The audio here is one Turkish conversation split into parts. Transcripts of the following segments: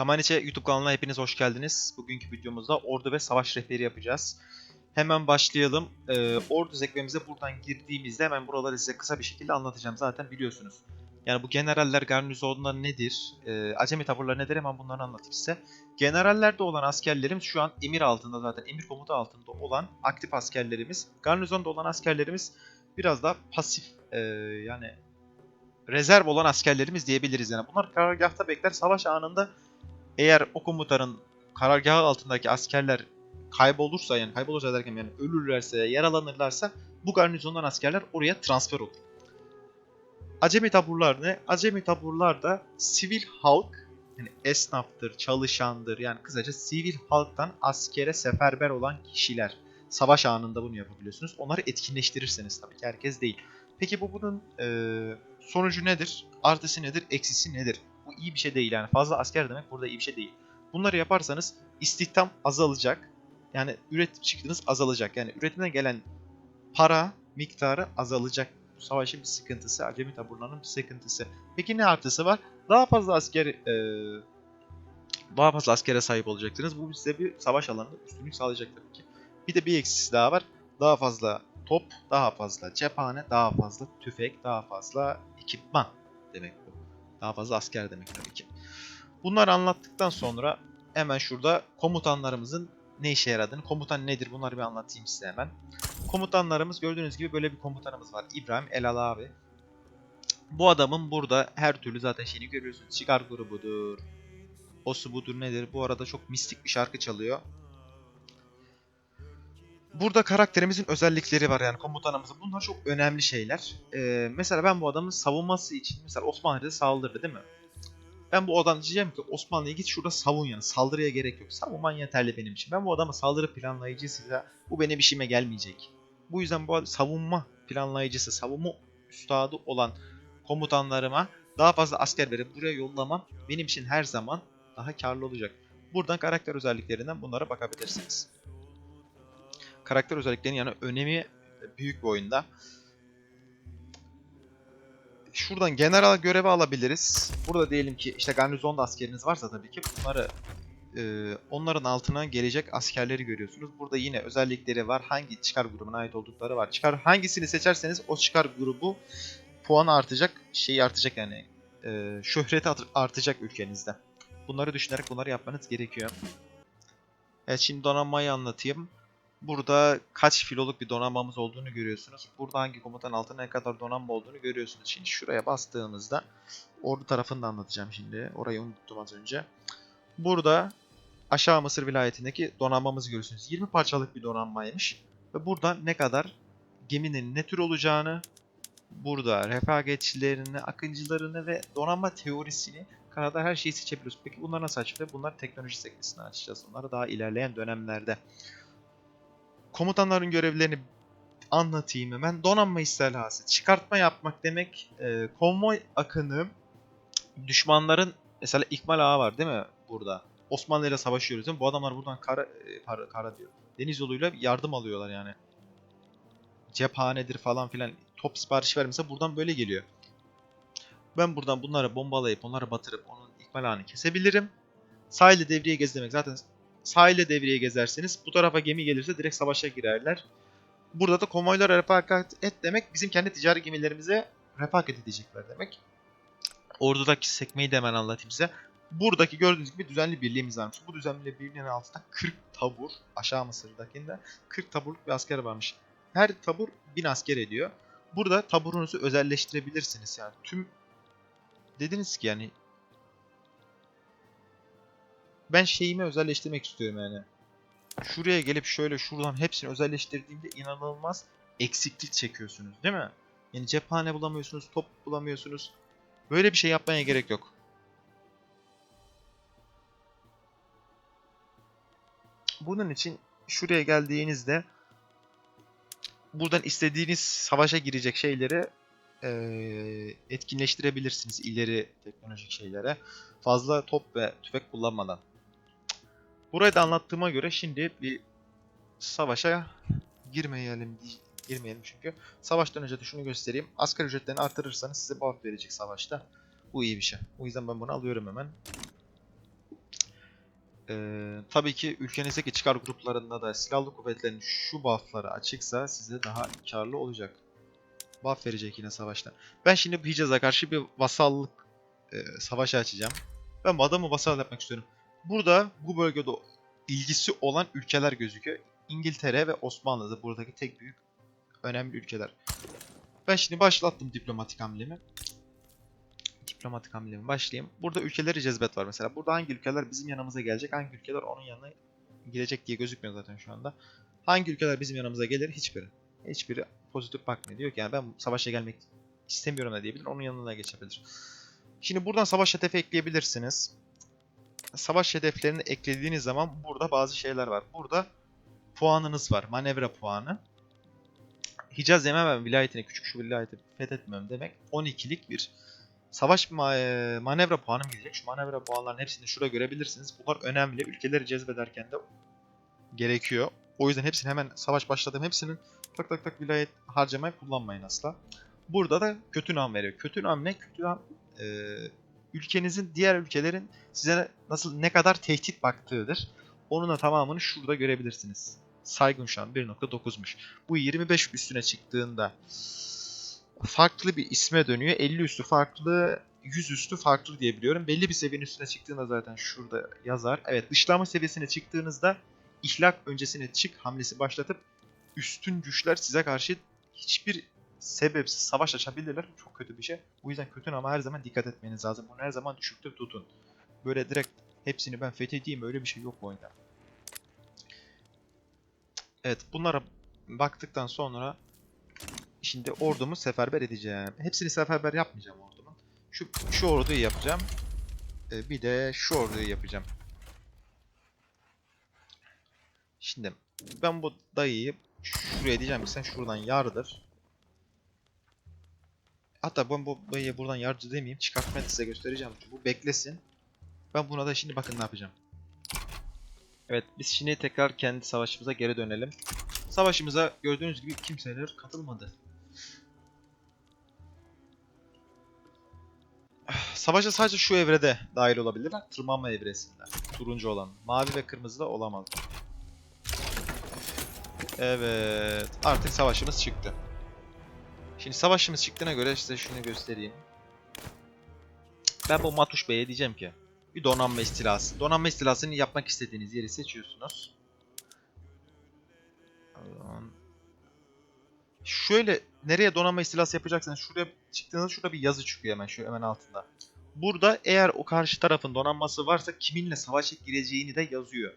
Kamaniçe YouTube kanalına hepiniz hoş geldiniz. Bugünkü videomuzda ordu ve savaş rehberi yapacağız. Hemen başlayalım. Ee, ordu sekmemize buradan girdiğimizde hemen buraları size kısa bir şekilde anlatacağım. Zaten biliyorsunuz. Yani bu generaller, garnizonlar nedir? Ee, acemi taburları nedir? Hemen bunları anlatayım size. Generallerde olan askerlerimiz şu an emir altında zaten. Emir komuta altında olan aktif askerlerimiz. Garnizonda olan askerlerimiz biraz daha pasif ee, yani rezerv olan askerlerimiz diyebiliriz yani. Bunlar karargahta bekler. Savaş anında eğer o komutanın karargahı altındaki askerler kaybolursa yani kaybolursa derken yani ölürlerse, yaralanırlarsa bu garnizondan askerler oraya transfer olur. Acemi taburlar ne? Acemi taburlar da sivil halk yani esnaftır, çalışandır yani kısaca sivil halktan askere seferber olan kişiler. Savaş anında bunu yapabiliyorsunuz. Onları etkinleştirirseniz tabii ki herkes değil. Peki bu bunun eee, sonucu nedir? Artısı nedir? Eksisi nedir? İyi bir şey değil yani. Fazla asker demek burada iyi bir şey değil. Bunları yaparsanız istihdam azalacak. Yani üretim çıktınız azalacak. Yani üretimden gelen para miktarı azalacak. Bu savaşın bir sıkıntısı, acemi taburlarının bir sıkıntısı. Peki ne artısı var? Daha fazla asker eee, daha fazla askere sahip olacaksınız. Bu size bir savaş alanında üstünlük sağlayacak tabii ki. Bir de bir eksisi daha var. Daha fazla top, daha fazla cephane, daha fazla tüfek, daha fazla ekipman demek. Daha fazla asker demek tabii ki. Bunları anlattıktan sonra hemen şurada komutanlarımızın ne işe yaradığını, komutan nedir bunları bir anlatayım size hemen. Komutanlarımız gördüğünüz gibi böyle bir komutanımız var. İbrahim Elal abi. Bu adamın burada her türlü zaten şeyini görüyorsunuz. Çıkar grubudur. Osu budur nedir? Bu arada çok mistik bir şarkı çalıyor. Burada karakterimizin özellikleri var yani komutanımızın. Bunlar çok önemli şeyler. Ee, mesela ben bu adamın savunması için mesela Osmanlı'da saldırdı değil mi? Ben bu adam diyeceğim ki Osmanlı'ya git şurada savun yani. Saldırıya gerek yok. Savunman yeterli benim için. Ben bu adama saldırı planlayıcısıysa bu benim işime gelmeyecek. Bu yüzden bu savunma planlayıcısı, savunma üstadı olan komutanlarıma daha fazla asker verip buraya yollamam benim için her zaman daha karlı olacak. Buradan karakter özelliklerinden bunlara bakabilirsiniz karakter özelliklerinin yani önemi büyük bir oyunda. Şuradan general görevi alabiliriz. Burada diyelim ki işte garnizonda askeriniz varsa tabii ki bunları e, onların altına gelecek askerleri görüyorsunuz. Burada yine özellikleri var. Hangi çıkar grubuna ait oldukları var. Çıkar hangisini seçerseniz o çıkar grubu puanı artacak, şeyi artacak yani e, şöhreti art- artacak ülkenizde. Bunları düşünerek bunları yapmanız gerekiyor. Evet şimdi donanmayı anlatayım. Burada kaç filoluk bir donanmamız olduğunu görüyorsunuz. Burada hangi komutan altında ne kadar donanma olduğunu görüyorsunuz. Şimdi şuraya bastığımızda ordu tarafını da anlatacağım şimdi. Orayı unuttum az önce. Burada aşağı Mısır vilayetindeki donanmamızı görüyorsunuz. 20 parçalık bir donanmaymış. Ve burada ne kadar geminin ne tür olacağını, burada refagetçilerini, akıncılarını ve donanma teorisini Kanada her şeyi seçebiliyoruz. Peki bunlar nasıl açılıyor? Bunlar teknoloji sekmesinden açacağız. Onları daha ilerleyen dönemlerde komutanların görevlerini anlatayım hemen. Donanma istilası. Çıkartma yapmak demek e, konvoy akını düşmanların mesela ikmal ağı var değil mi burada? Osmanlı ile savaşıyoruz değil mi? Bu adamlar buradan kara, e, kara, kara diyor. Deniz yoluyla yardım alıyorlar yani. Cephanedir falan filan. Top sipariş vermese buradan böyle geliyor. Ben buradan bunları bombalayıp onları batırıp onun ikmal ağını kesebilirim. Sahilde devriye gez demek zaten sahile devreye gezerseniz bu tarafa gemi gelirse direkt savaşa girerler. Burada da konvoylara refakat et demek bizim kendi ticari gemilerimize refakat edecekler demek. Ordudaki sekmeyi de hemen anlatayım size. Buradaki gördüğünüz gibi düzenli birliğimiz varmış. Bu düzenli birliğin altında 40 tabur, aşağı Mısır'dakinde 40 taburluk bir asker varmış. Her tabur 1000 asker ediyor. Burada taburunuzu özelleştirebilirsiniz yani. Tüm dediniz ki yani ben şeyimi özelleştirmek istiyorum yani. Şuraya gelip şöyle şuradan hepsini özelleştirdiğimde inanılmaz eksiklik çekiyorsunuz değil mi? Yani cephane bulamıyorsunuz, top bulamıyorsunuz. Böyle bir şey yapmaya gerek yok. Bunun için şuraya geldiğinizde buradan istediğiniz savaşa girecek şeyleri eee, etkinleştirebilirsiniz ileri teknolojik şeylere. Fazla top ve tüfek kullanmadan. Burayı da anlattığıma göre şimdi bir savaşa girmeyelim girmeyelim çünkü. Savaştan önce de şunu göstereyim. Asgari ücretlerini artırırsanız size buff verecek savaşta. Bu iyi bir şey. O yüzden ben bunu alıyorum hemen. Ee, tabii ki ülkenizdeki çıkar gruplarında da silahlı kuvvetlerin şu buffları açıksa size daha karlı olacak. Buff verecek yine savaşta. Ben şimdi Hicaz'a karşı bir vasallık e, savaşı açacağım. Ben bu adamı vasal yapmak istiyorum. Burada bu bölgede ilgisi olan ülkeler gözüküyor. İngiltere ve Osmanlı da buradaki tek büyük önemli ülkeler. Ben şimdi başlattım diplomatik hamlemi. Diplomatik hamlemi başlayayım. Burada ülkeleri cezbet var mesela. Burada hangi ülkeler bizim yanımıza gelecek, hangi ülkeler onun yanına gelecek diye gözükmüyor zaten şu anda. Hangi ülkeler bizim yanımıza gelir? Hiçbiri. Hiçbiri pozitif bakmıyor. Diyor ki yani ben savaşa gelmek istemiyorum da diyebilir. Onun yanına geçebilir. Şimdi buradan savaş hedefi ekleyebilirsiniz. Savaş hedeflerini eklediğiniz zaman burada bazı şeyler var. Burada puanınız var. Manevra puanı. Hicaz Yemen vilayetine küçük şu vilayeti fethetmem demek 12'lik bir savaş ma- e, manevra puanım gidecek. Şu manevra puanlarının hepsini şurada görebilirsiniz. Bunlar önemli. Ülkeleri cezbederken de gerekiyor. O yüzden hepsini hemen savaş başladığım hepsinin tak tak tak vilayet harcamayı kullanmayın asla. Burada da kötü nam veriyor. Kötü nam ne? Kötü nam e, ülkenizin diğer ülkelerin size nasıl ne kadar tehdit baktığıdır. Onun da tamamını şurada görebilirsiniz. Saygın şu an 1.9'muş. Bu 25 üstüne çıktığında farklı bir isme dönüyor. 50 üstü farklı, 100 üstü farklı diye biliyorum. Belli bir seviyenin üstüne çıktığında zaten şurada yazar. Evet dışlama seviyesine çıktığınızda ihlak öncesine çık hamlesi başlatıp üstün güçler size karşı hiçbir sebepsiz savaş açabilirler. Çok kötü bir şey. Bu yüzden kötü ama her zaman dikkat etmeniz lazım. Bunu her zaman düşükte tutun. Böyle direkt hepsini ben fethedeyim öyle bir şey yok bu oyunda. Evet bunlara baktıktan sonra şimdi ordumu seferber edeceğim. Hepsini seferber yapmayacağım ordumun. Şu, şu orduyu yapacağım. Ee, bir de şu orduyu yapacağım. Şimdi ben bu dayıyı şuraya diyeceğim ki sen şuradan yardır. Hatta ben bu dayıya buradan yardır demeyeyim. Çıkartmayı size göstereceğim. Bu beklesin. Ben buna da şimdi bakın ne yapacağım. Evet biz şimdi tekrar kendi savaşımıza geri dönelim. Savaşımıza gördüğünüz gibi kimseler katılmadı. Savaşa sadece şu evrede dahil olabilirler. Tırmanma evresinde. Turuncu olan. Mavi ve kırmızı da olamaz. Evet. Artık savaşımız çıktı. Şimdi savaşımız çıktığına göre size şunu göstereyim. Ben bu Matuş Bey'e diyeceğim ki bir donanma istilası. Donanma istilasını yapmak istediğiniz yeri seçiyorsunuz. Şöyle nereye donanma istilası yapacaksanız şuraya çıktığınızda şurada bir yazı çıkıyor hemen şu hemen altında. Burada eğer o karşı tarafın donanması varsa kiminle savaşa gireceğini de yazıyor.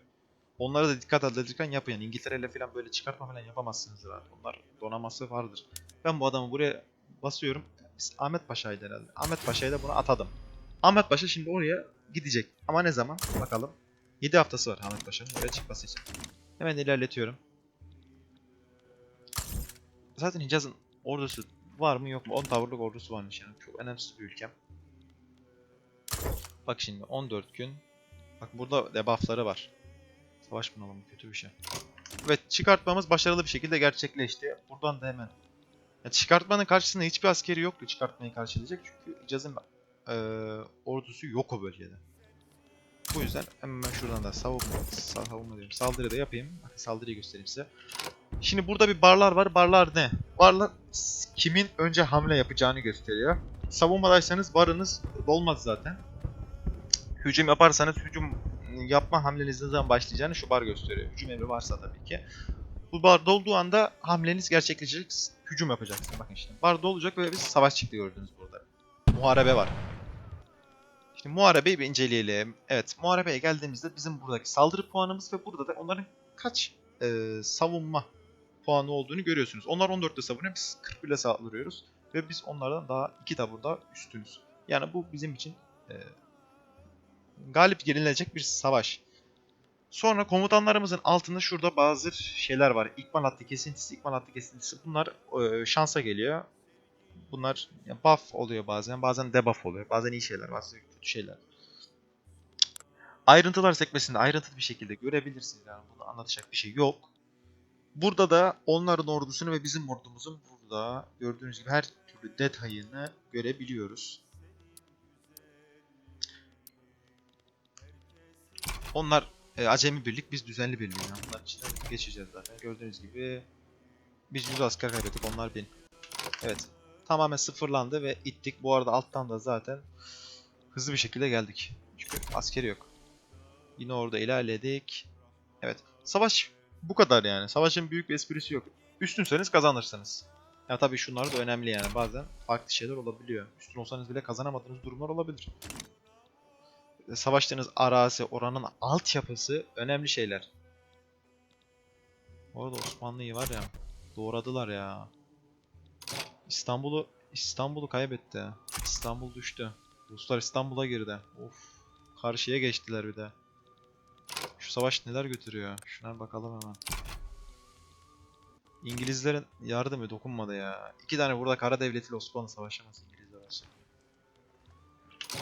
Onlara da dikkat alırken yapın yani İngiltere'yle falan böyle çıkartma falan yapamazsınız rahat. Onlar donanması vardır. Ben bu adamı buraya basıyorum. Biz Ahmet Paşa'ydı herhalde. Ahmet Paşa'yı da buna atadım. Ahmet Paşa şimdi oraya gidecek. Ama ne zaman? Bakalım. 7 haftası var Ahmet Paşa'nın oraya çıkması için. Hemen ilerletiyorum. Zaten Hicaz'ın ordusu var mı yok mu? 10 tavırlık ordusu varmış yani. Çok önemsiz bir ülkem. Bak şimdi 14 gün. Bak burada debuffları var. Savaş bunalımı kötü bir şey. Evet çıkartmamız başarılı bir şekilde gerçekleşti. Buradan da hemen. Ya çıkartmanın karşısında hiçbir askeri yoktu çıkartmayı karşılayacak. Çünkü Hicaz'ın eee ordusu yok o bölgede. Bu yüzden hemen şuradan da savunma, savunma diyorum. Saldırı da yapayım. Saldırıyı göstereyim size. Şimdi burada bir barlar var. Barlar ne? Barlar kimin önce hamle yapacağını gösteriyor. Savunmadaysanız barınız dolmaz zaten. Hücum yaparsanız hücum yapma hamleniz ne zaman başlayacağını şu bar gösteriyor. Hücum emri varsa tabii ki. Bu bar dolduğu anda hamleniz gerçekleşecek. Hücum yapacaksın. Bakın işte. Bar dolacak ve biz savaş çıktı gördünüz burada. Muharebe var. Şimdi muharebeyi bir inceleyelim. Evet, muharebeye geldiğimizde bizim buradaki saldırı puanımız ve burada da onların kaç e, savunma puanı olduğunu görüyorsunuz. Onlar 14'te savunuyor, biz 41 ile saldırıyoruz. Ve biz onlardan daha 2 taburda üstünüz. Yani bu bizim için e, galip gerilecek bir savaş. Sonra komutanlarımızın altında şurada bazı şeyler var. İkmal hattı kesintisi, ikmal hattı kesintisi. Bunlar e, şansa geliyor. Bunlar buff oluyor bazen, bazen debuff oluyor. Bazen iyi şeyler, bazen kötü şeyler. Ayrıntılar sekmesinde ayrıntılı bir şekilde görebilirsiniz. Yani bunu anlatacak bir şey yok. Burada da onların ordusunu ve bizim ordumuzun burada gördüğünüz gibi her türlü detayını görebiliyoruz. Onlar e, acemi birlik, biz düzenli birliği. Yani bunların içinden geçeceğiz zaten. Gördüğünüz gibi biz 100 asker kaybettik, onlar 1000. Evet. Tamamen sıfırlandı ve ittik. Bu arada alttan da zaten hızlı bir şekilde geldik. Çünkü askeri yok. Yine orada ilerledik. Evet. Savaş bu kadar yani. Savaşın büyük bir esprisi yok. Üstünseniz kazanırsınız. Ya tabii şunlar da önemli yani. Bazen farklı şeyler olabiliyor. Üstün olsanız bile kazanamadığınız durumlar olabilir. Savaştığınız arazi, oranın altyapısı önemli şeyler. Orada Osmanlı'yı var ya doğradılar ya. İstanbul'u İstanbul'u kaybetti. İstanbul düştü. Ruslar İstanbul'a girdi. Of. Karşıya geçtiler bir de. Şu savaş neler götürüyor? Şuna bakalım hemen. İngilizlerin yardımı dokunmadı ya. İki tane burada Kara Devleti ile Osmanlı savaşamaz arası.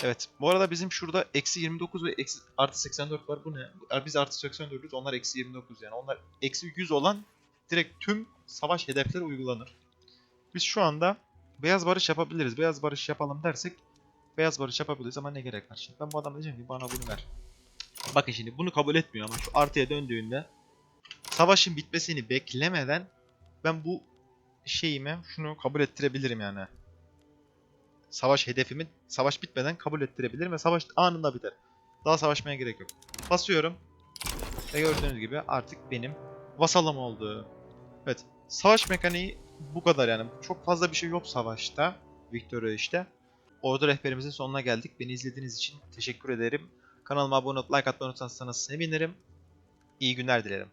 Evet. Bu arada bizim şurada eksi 29 ve eksi, artı 84 var. Bu ne? Biz artı 84'üz. Onlar eksi 29 yani. Onlar eksi 100 olan direkt tüm savaş hedefleri uygulanır. Biz şu anda beyaz barış yapabiliriz. Beyaz barış yapalım dersek beyaz barış yapabiliriz ama ne gerek var şimdi? Ben bu adama diyeceğim ki bana bunu ver. Bakın şimdi bunu kabul etmiyor ama şu artıya döndüğünde savaşın bitmesini beklemeden ben bu şeyimi şunu kabul ettirebilirim yani. Savaş hedefimi savaş bitmeden kabul ettirebilirim ve savaş anında biter. Daha savaşmaya gerek yok. Basıyorum. Ve gördüğünüz gibi artık benim vasalım oldu. Evet. Savaş mekaniği bu kadar yani. Çok fazla bir şey yok savaşta. Victoria işte. Ordu rehberimizin sonuna geldik. Beni izlediğiniz için teşekkür ederim. Kanalıma abone olup like atmayı unutmazsanız sevinirim. İyi günler dilerim.